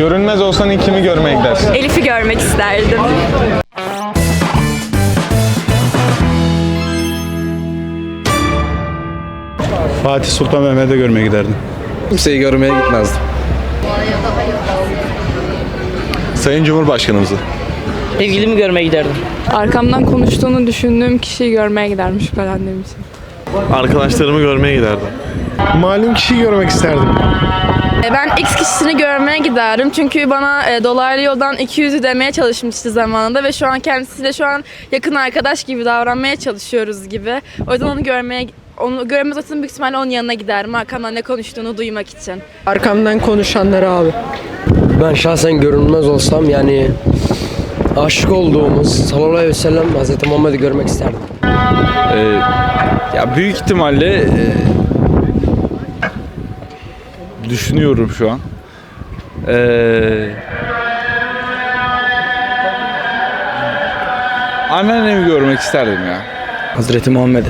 Görünmez olsan ilk kimi görmeye gidersin? Elif'i görmek isterdim. Fatih Sultan Mehmet'i görmeye giderdim. Kimseyi görmeye gitmezdim. Sayın Cumhurbaşkanımızı. Sevgilimi görmeye giderdim. Arkamdan konuştuğunu düşündüğüm kişiyi görmeye gidermiş şüphelendiğim için. Arkadaşlarımı görmeye giderdim. Malum kişiyi görmek isterdim. E, Ben X kişisini görmeye giderdim çünkü bana e, dolaylı yoldan 200'ü demeye çalışmıştı zamanında ve şu an kendisiyle şu an yakın arkadaş gibi davranmaya çalışıyoruz gibi. O yüzden onu görmeye onu görmez olsam büyük ihtimalle onun yanına giderdim arkamdan ne konuştuğunu duymak için. Arkamdan konuşanları abi. Ben şahsen görünmez olsam yani aşık olduğumuz sallallahu aleyhi ve sellem Hz. Muhammed'i görmek isterdim. Ya büyük ihtimalle e, düşünüyorum şu an. Ee, anneannemi görmek isterdim ya. Hazreti Muhammed'i.